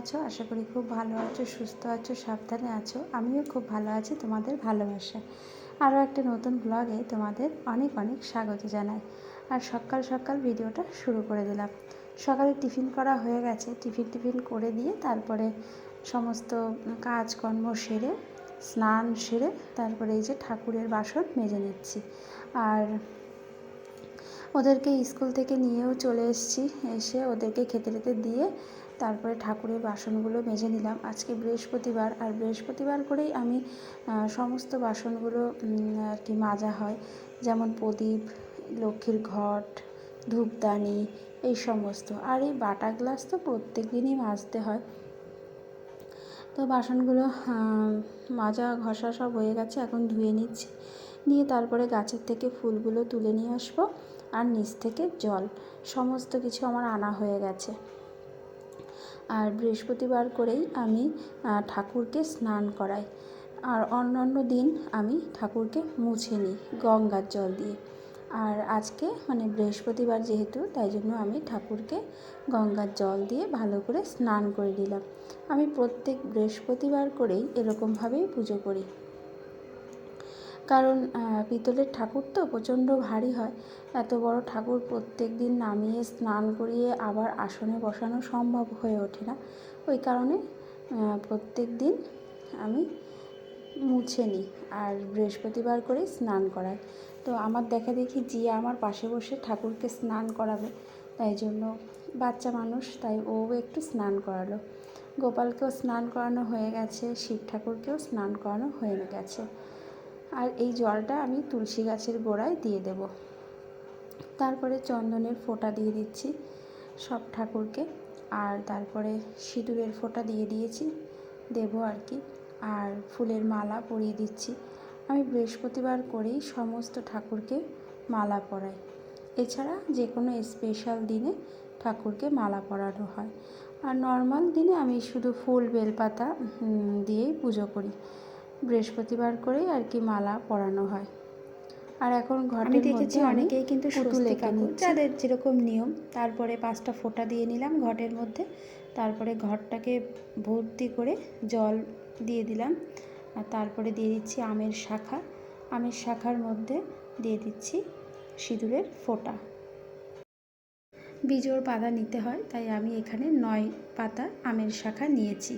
আছো? আশা করি খুব ভালো আছো, সুস্থ আছো, সাবধানে আছো। আমিও খুব ভালো আছি, তোমাদের ভালোবাসা। আরও একটা নতুন ব্লগে তোমাদের অনেক অনেক স্বাগত জানাই। আর সকাল সকাল ভিডিওটা শুরু করে দিলাম। সকালে টিফিন করা হয়ে গেছে। টিফিন টিফিন করে দিয়ে তারপরে সমস্ত কাজকর্ম সেরে, স্নান সেরে তারপরে এই যে ঠাকুরের বাসন মেজে নিচ্ছি। আর ওদেরকে স্কুল থেকে নিয়েও চলে এসেছি। এসে ওদেরকে খেতে টেতে দিয়ে তারপরে ঠাকুরের বাসনগুলো মেজে নিলাম। আজকে বৃহস্পতিবার, আর বৃহস্পতিবার করেই আমি সমস্ত বাসনগুলো আর কি মাজা হয়। যেমন প্রদীপ, লক্ষ্মীর ঘট, ধূপদানি, এই সমস্ত। আর এই বাটা গ্লাস তো প্রত্যেক দিনই মাজতে হয়। তো বাসনগুলো মাজা ঘষা সব হয়ে গেছে, এখন ধুয়ে নিচ্ছি। নিয়ে তারপরে গাছের থেকে ফুলগুলো তুলে নিয়ে আসব, আর নিচ থেকে জল। সমস্ত কিছু আমার আনা হয়ে গেছে। আর বৃহস্পতিবার করেই আমি ঠাকুরকে স্নান করাই। আর অন্যান্য দিন আমি ঠাকুরকে মুছে নিই গঙ্গার জল দিয়ে। আর আজকে মানে বৃহস্পতিবার যেহেতু, তাই জন্য আমি ঠাকুরকে গঙ্গার জল দিয়ে ভালো করে স্নান করে দিলাম আমি প্রত্যেক বৃহস্পতিবার করেই এরকমভাবেই পুজো করি। কারণ পিতলের ঠাকুর তো প্রচণ্ড ভারী হয়। এত বড় ঠাকুর প্রত্যেক দিন নামিয়ে স্নান করিয়ে আবার আসনে বসানো সম্ভব হয়ে ওঠে না। ওই কারণে প্রত্যেক দিন আমি মুছে নিই আর বৃহস্পতিবার করেই স্নান করাই। তো আমার দেখা দেখি জিয়া আমার পাশে বসে ঠাকুরকে স্নান করাবে, তাই জন্য বাচ্চা মানুষ, তাই ও একটু স্নান করালো। গোপালকেও স্নান করানো হয়ে গেছে, শিব ঠাকুরকেও স্নান করানো হয়ে গেছে। আর এই জলটা আমি তুলসী গাছের গোড়ায় দিয়ে দেব। তারপরে চন্দনের ফোঁটা দিয়ে দিচ্ছি সব ঠাকুরকে। আর তারপরে সিঁদুরের ফোঁটা দিয়ে দিয়েছি, দেব আর কি। আর ফুলের মালা পরিয়ে দিচ্ছি। আমি বৃহস্পতিবার করেই সমস্ত ঠাকুরকে মালা পরাই। এছাড়া যে কোনো স্পেশাল দিনে ঠাকুরকে মালা পরানো হয়। আর নর্মাল দিনে আমি শুধু ফুল, বেলপাতা দিয়েই পুজো করি। বৃহস্পতিবার করেই আর কি মালা পরানো হয়। আর এখন ঘরে দেখেছি অনেকেই কিন্তু যাদের যেরকম নিয়ম তারপরে পাঁচটা ফোঁটা দিয়ে নিলাম ঘটের মধ্যে তারপরে ঘরটাকে ভর্তি করে জল দিয়ে দিলাম আর তারপরে দিয়ে দিচ্ছি আমের শাখা। আমের শাখার মধ্যে দিয়ে দিচ্ছি সিঁদুরের ফোঁটা। বীজোর পাতা নিতে হয় তাই আমি এখানে নয় পাতা আমের শাখা নিয়েছি।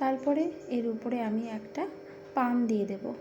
তারপরে এর উপরে আমি একটা পান দিয়ে দেব।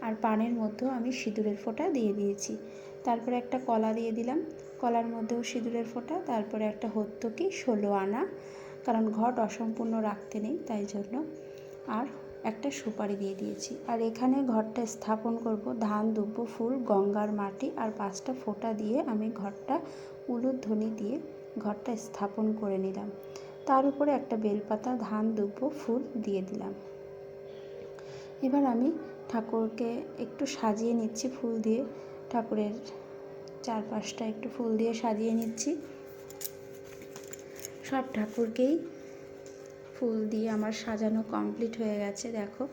আর পানের মধ্যেও আমি সিঁদুরের ফোঁটা দিয়ে দিয়েছি। তারপরে একটা কলা দিয়ে দিলাম। কলার মধ্যেও সিঁদুরের ফোঁটা, তারপরে একটা হত্যকি ষোলো আনা। কারণ ঘট অসম্পূর্ণ রাখতে নেই, তাই জন্য। আর একটা সুপারি দিয়ে দিয়েছি। আর এখানে ঘরটা স্থাপন করব ধান, দুব্ব, ফুল, গঙ্গার মাটি আর পাঁচটা ফোঁটা দিয়ে আমি ঘরটা উলুধ্বনি দিয়ে ঘরটা স্থাপন করে নিলাম। তার উপরে একটা বেলপাতা, ধান, দুব্ব, ফুল দিয়ে দিলাম। এবার আমি ঠাকুরকে একটু সাজিয়ে নিচ্ছি ফুল দিয়ে। ঠাকুরের চারপাশটা একটু ফুল দিয়ে সাজিয়ে নিচ্ছি। সব ঠাকুরকেই ফুল দিয়ে আমার সাজানো কমপ্লিট হয়ে গেছে, দেখো।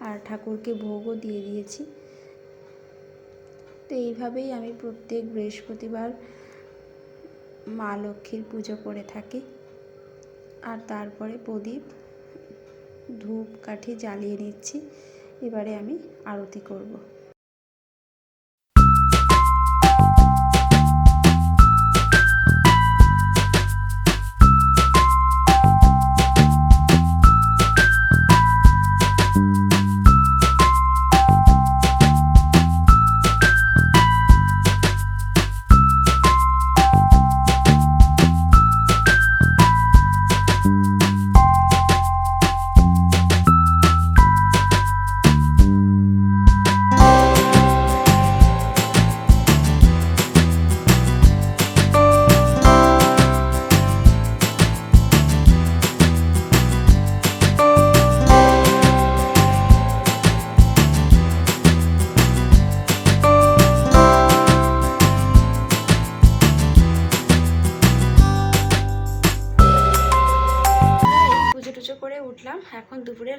আর ঠাকুরকে ভোগও দিয়ে দিয়েছি। তো এইভাবেই আমি প্রত্যেক বৃহস্পতিবার মা লক্ষ্মীর পুজো করে থাকি। আর তারপরে প্রদীপ। ধূপ কাঠি জ্বালিয়ে নিচ্ছি। এবারে আমি আরতি করব।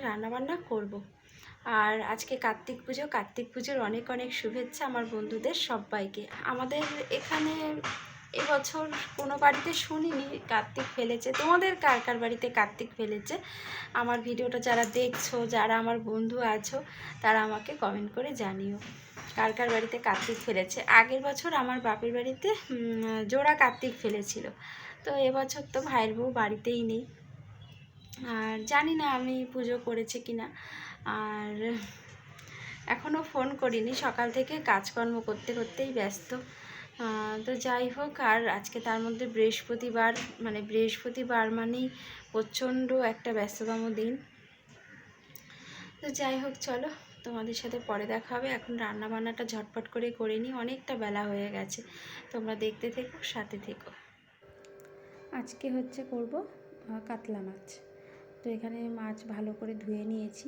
রান্নাবান্না করব। আর আজকে কার্তিক পুজো, কার্তিক পুজোর অনেক অনেক শুভেচ্ছা আমার বন্ধুদের সবাইকে। আমাদের এখানে এবছর কোনো বাড়িতে শুনিনি কার্তিক ফেলেছে। তোমাদের কার কার বাড়িতে কার্তিক ফেলেছে? আমার ভিডিওটা যারা দেখছ, যারা আমার বন্ধু আছো, তারা আমাকে কমেন্ট করে জানিও। কার কার বাড়িতে কার্তিক ফেলেছে? আগের বছর আমার বাপের বাড়িতে জোড়া কার্তিক ফেলেছিল। তো এবছর তো ভাইয়ের বউ বাড়িতেই নেই। আর জানি না আমি পুজো করেছে কি না আর এখনও ফোন করিনি, সকাল থেকে কাজকর্ম করতে করতেই ব্যস্ত। তো যাই হোক, আর আজকে তার মধ্যে বৃহস্পতিবার মানে বৃহস্পতিবার মানেই প্রচণ্ড একটা ব্যস্ততম দিন। তো যাই হোক, চলো তোমাদের সাথে পরে দেখা হবে। এখন রান্না বান্নাটা ঝটপট করে করে নিই, অনেকটা বেলা হয়ে গেছে। তোমরা দেখতে থেকো, সাথে থেকো। আজকে হচ্ছে করব কাতলা মাছ। তো এখানে মাছ ভালো করে ধুয়ে নিয়েছি।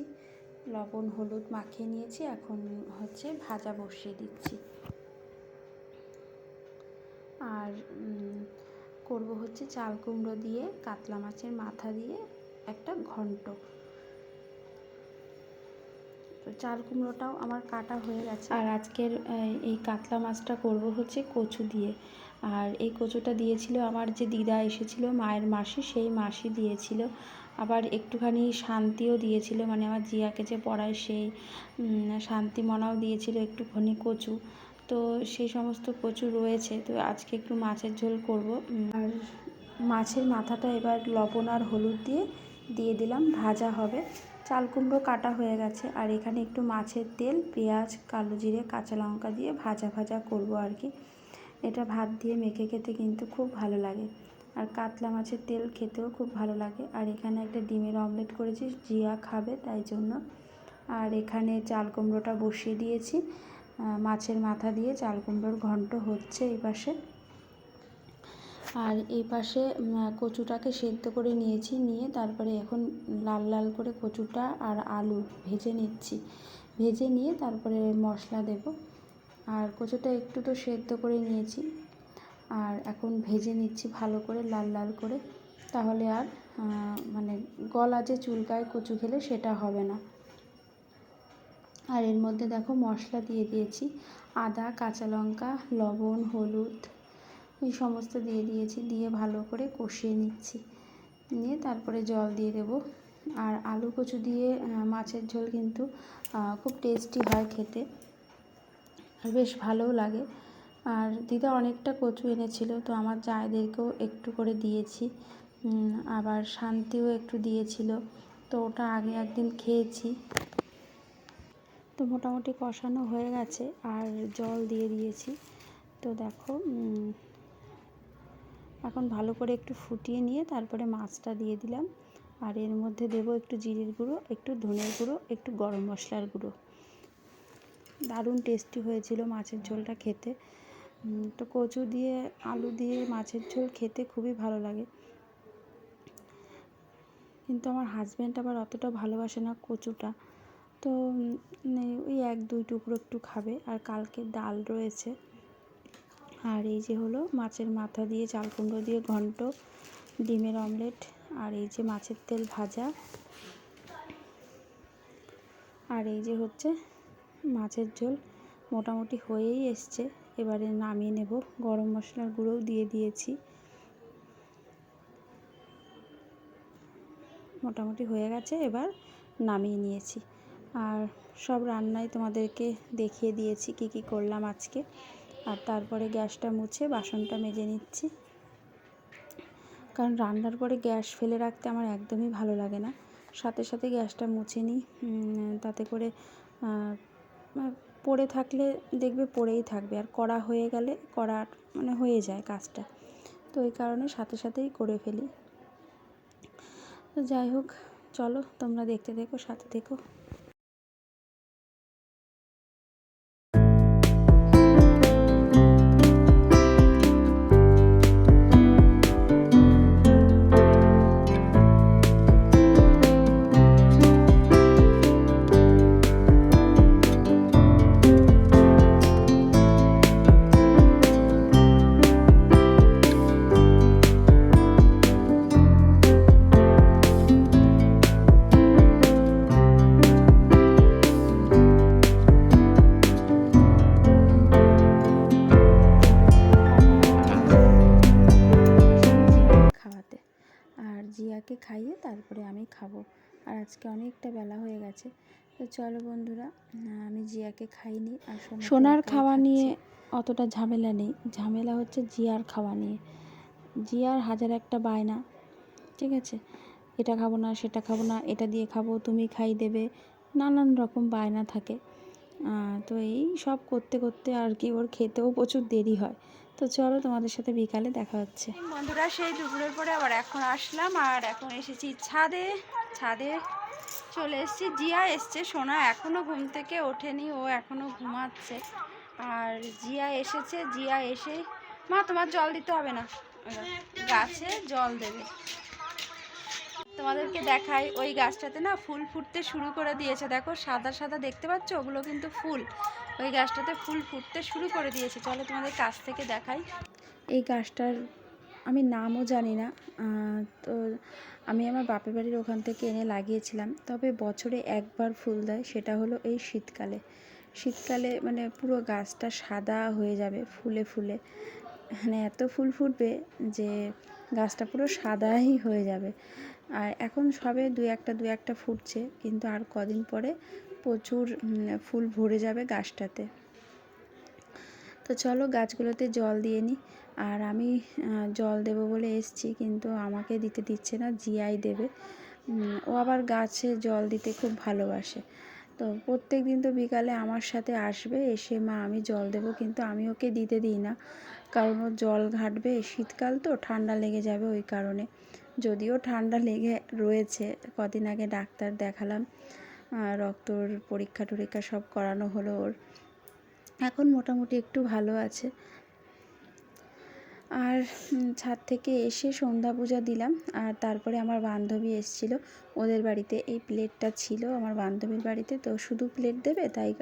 লবণ, হলুদ মাখিয়ে নিয়েছি। এখন হচ্ছে ভাজা বসিয়ে দিচ্ছি। আর করব হচ্ছে চাল কুমড়ো দিয়ে, কাতলা মাছের মাথা দিয়ে একটা ঘন্ট। তো চাল কুমড়োটাও আমার কাটা হয়ে গেছে। আর আজকের এই কাতলা মাছটা করব হচ্ছে কচু দিয়ে। আর এই কচুটা দিয়েছিল আমার যে দিদা এসেছিল মায়ের মাসি, সেই মাসি দিয়েছিল। আবার একটুখানি শান্তিও দিয়েছিল মানে আমার জিয়াকে যে পড়ায় সেই উম, শান্তি মনাও দিয়েছিল একটুখানি কচু। তো সেই সমস্ত কচু রয়েছে তো আজকে একটু মাছের ঝোল করব। আর মাছের মাথাটা এবার লবণ আর হলুদ দিয়ে দিয়ে দিলাম ভাজা হবে। চাল কুমড়ো কাটা হয়ে গেছে আর এখানে একটু মাছের তেল পেঁয়াজ কালো জিরে কাঁচা লঙ্কা দিয়ে ভাজা ভাজা করব আর কি। এটা ভাত দিয়ে মেখে খেতে কিন্তু খুব ভালো লাগে। আর কাতলা মাছের তেল খেতেও খুব ভালো লাগে। আর এখানে একটা ডিমের অমলেট করেছি, জিয়া খাবে তাই জন্য। আর এখানে চাল কুমড়োটা বসিয়ে দিয়েছি। মাছের মাথা দিয়ে চাল কুমড়োর ঘন্ট হচ্ছে এই পাশে। আর এই পাশে কচুটাকে সেদ্ধ করে নিয়েছি, নিয়ে তারপরে এখন লাল লাল করে কচুটা আর আলু ভেজে নিচ্ছি। ভেজে নিয়ে তারপরে মশলা দেব। আর কচুটা একটু তো সেদ্ধ করে নিয়েছি। আর এখন ভেজে নিচ্ছি ভালো করে, লাল লাল করে। তাহলে আর মানে গলা যে চুলকায় কচু খেলে সেটা হবে না। আর এর মধ্যে দেখো মশলা দিয়ে দিয়েছি। আদা, কাঁচা লঙ্কা, লবণ, হলুদ, এই সমস্ত দিয়ে দিয়েছি। দিয়ে ভালো করে কষিয়ে নিচ্ছি। নিয়ে তারপরে জল দিয়ে দেব। আর আলু কচু দিয়ে মাছের ঝোল কিন্তু খুব টেস্টি হয় খেতে। আর বেশ ভালোও লাগে। আর দিদা অনেকটা কচু এনেছিল, তো আমার জায়দেরকেও একটু করে দিয়েছি। আবার শান্তিও একটু দিয়েছিল, তো ওটা আগে একদিন খেয়েছি। তো মোটামুটি কষানো হয়ে গেছে, আর জল দিয়ে দিয়েছি। তো দেখো এখন ভালো করে একটু ফুটিয়ে নিয়ে তারপরে মাছটা দিয়ে দিলাম। আর এর মধ্যে দেব একটু জিরের গুঁড়ো, একটু ধনের গুঁড়ো, একটু গরম মশলার গুঁড়ো। দারুণ টেস্টি হয়েছিল মাছের ঝোলটা খেতে। তো কচু দিয়ে, আলু দিয়ে মাছের ঝোল খেতে খুবই ভালো লাগে। কিন্তু আমার হাজব্যান্ড আবার অতটা ভালোবাসে না কচুটা। তো ওই এক, দুই টুকরো একটু খাবে। আর কালকে ডাল রয়েছে। আর এই যে হলো মাছের মাথা দিয়ে, চাল কুমড়ো দিয়ে ঘন্ট, ডিমের অমলেট, আর এই যে মাছের তেল ভাজা। আর এই যে হচ্ছে মাছের ঝোল মোটামুটি হয়েই এসছে। এবারে নামিয়ে নেব। গরম মশলার গুঁড়োও দিয়ে দিয়েছি। মোটামুটি হয়ে গেছে, এবার নামিয়ে নিয়েছি। আর সব রান্নাই তোমাদেরকে দেখিয়ে দিয়েছি কি কি করলাম আজকে। আর তারপরে গ্যাসটা মুছে বাসনটা মেজে নিচ্ছি। কারণ রান্নার পরে গ্যাস ফেলে রাখতে আমার একদমই ভালো লাগে না। সাথে সাথে গ্যাসটা মুছে নিই। তাতে করে পড়ে থাকলে দেখবে পড়েই থাকবে। আর করা হয়ে গেলে করা মানে হয়ে যায় কাজটা। তো এই কারণে সাথে সাথেই করে ফেলি। তো যাই হোক, চলো তোমরা দেখতে দেখো, সাথে থেকো আজকে অনেকটা বেলা হয়ে গেছে। তো চলো বন্ধুরা আমি জিয়াকে খাইনি আর সোনার খাওয়া নিয়ে অতটা ঝামেলা নেই। ঝামেলা হচ্ছে জিয়ার খাওয়া নিয়ে। জিয়ার হাজার একটা বায়না ঠিক আছে? এটা খাব না সেটা খাব না এটা দিয়ে খাব তুমি খাই দেবে নানান রকম বায়না থাকে। তো এই সব করতে করতে আর কি ওর খেতেও প্রচুর দেরি হয়। তো চলো তোমাদের সাথে বিকালে দেখা হচ্ছে। বন্ধুরা, সেই দুপুরের পরে আবার এখন আসলাম আর এখন এসেছি ছাদে। ছাদে চলে এসেছি। জিয়া এসছে, সোনা এখনও ঘুম থেকে ওঠেনি, ও এখনও ঘুমাচ্ছে। আর জিয়া এসেছে, জিয়া এসে মা, তোমার জল দিতে হবে না। গাছে জল দেবে। তোমাদেরকে দেখাই, ওই গাছটাতে না ফুল ফুটতে শুরু করে দিয়েছে। দেখো, সাদা সাদা দেখতে পাচ্ছ? ওগুলো কিন্তু ফুল। ওই গাছটাতে ফুল ফুটতে শুরু করে দিয়েছে। চলো তোমাদের কাছ থেকে দেখাই। এই গাছটার আমি নামও জানি না। তো আমি আমার বাপের বাড়ির ওখান থেকে এনে লাগিয়েছিলাম। তবে বছরে একবার ফুল দেয়, সেটা হলো এই শীতকালে। শীতকালে মানে পুরো গাছটা সাদা হয়ে যাবে ফুলে ফুলে। মানে এত ফুল ফুটবে যে গাছটা পুরো সাদাই হয়ে যাবে। আর এখন সবে দু একটা দু একটা ফুটছে, কিন্তু আর কদিন পরে প্রচুর ফুল ভরে যাবে গাছটাতে। তো চলো গাছগুলোতে জল দিয়ে নিই আর আমি জল দেবো বলে এসছি, কিন্তু আমাকে দিতে দিচ্ছে না জিয়াই দেবে। ও আবার গাছে জল দিতে খুব ভালোবাসে। তো প্রত্যেক দিন তো বিকালে আমার সাথে আসবে, এসে মা আমি জল দেবো, কিন্তু আমি ওকে দিতে দিই না। কারণ ও জল ঘাটবে, শীতকাল তো, ঠান্ডা লেগে যাবে ওই কারণে। যদিও ঠান্ডা লেগে রয়েছে, কদিন আগে ডাক্তার দেখালাম রক্তর পরীক্ষা টরীক্ষা সব করানো হলো ওর। এখন মোটামুটি একটু ভালো আছে। আর ছাদ থেকে এসে সন্ধ্যা পূজা দিলাম, আর তারপরে আমার বান্ধবী এসেছিল। ওদের বাড়িতে এই প্লেটটা ছিল, আমার বান্ধবীর বাড়িতে, তো শুধু প্লেট দেবে, তাই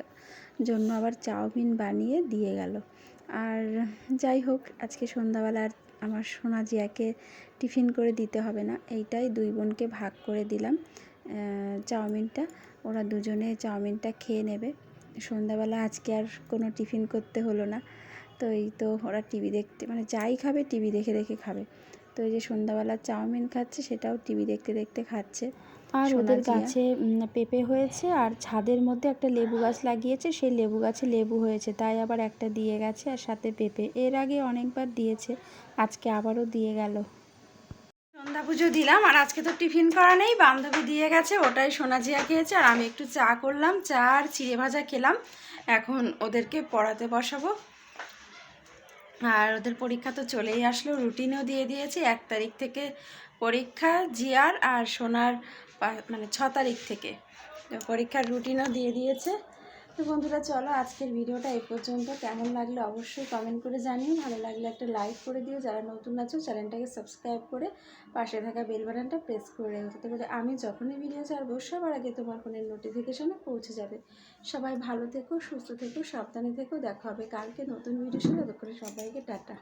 জন্য আবার চাউমিন বানিয়ে দিয়ে গেল। আর যাই হোক, আজকে সন্ধ্যাবেলা আর আমার সোনা জিয়াকে টিফিন করে দিতে হবে না। এইটাই দুই বোনকে ভাগ করে দিলাম চাউমিনটা। ওরা দুজনে চাউমিনটা খেয়ে নেবে। সন্ধ্যাবেলা আজকে আর কোনো টিফিন করতে হলো না। তো এই তো ওরা টিভি দেখতে মানে যাই খাবে টিভি দেখে দেখে খাবে। তো এই যে সন্ধ্যাবেলা চাউমিন খাচ্ছে, সেটাও টিভি দেখতে দেখতে খাচ্ছে। আর ওদের গাছে পেঁপে হয়েছে আর ছাদের মধ্যে একটা লেবু গাছ লাগিয়েছে। সেই লেবু গাছে লেবু হয়েছে তাই আবার একটা দিয়ে গেছে আর সাথে পেঁপে। এর আগে অনেকবার দিয়েছে আজকে আবারও দিয়ে গেল। সন্ধ্যা পুজো দিলাম আর আজকে তো টিফিন করা নেই বান্ধবী দিয়ে গেছে ওটাই সোনা জিয়া খেয়েছে আর আমি একটু চা করলাম চা আর চিড়ে ভাজা খেলাম। এখন ওদেরকে পড়াতে বসাবো। আর ওদের পরীক্ষা তো চলেই আসলো রুটিনও দিয়ে দিয়েছে এক তারিখ থেকে পরীক্ষা জিয়ার আর সোনার মানে ছ তারিখ থেকে। পরীক্ষার রুটিনও দিয়ে দিয়েছে। তো বন্ধুরা, চলো আজকের ভিডিওটা এই পর্যন্ত। কেমন লাগল অবশ্যই কমেন্ট করে জানিও। ভালো লাগলে একটা লাইক করে দিও। যারা নতুন আছো চ্যানেলটাকে সাবস্ক্রাইব করে পাশে থাকা বেল বাটনটা প্রেস করে রেখো। করে আমি যখনই ভিডিও ছাড়বো, সবার আগে তোমার ফোনের নোটিফিকেশনে পৌঁছে যাবে। সবাই ভালো থেকো, সুস্থ থেকো, সাবধানে থেকো। দেখা হবে কালকে নতুন ভিডিও সাথে। করে সবাইকে টাটা।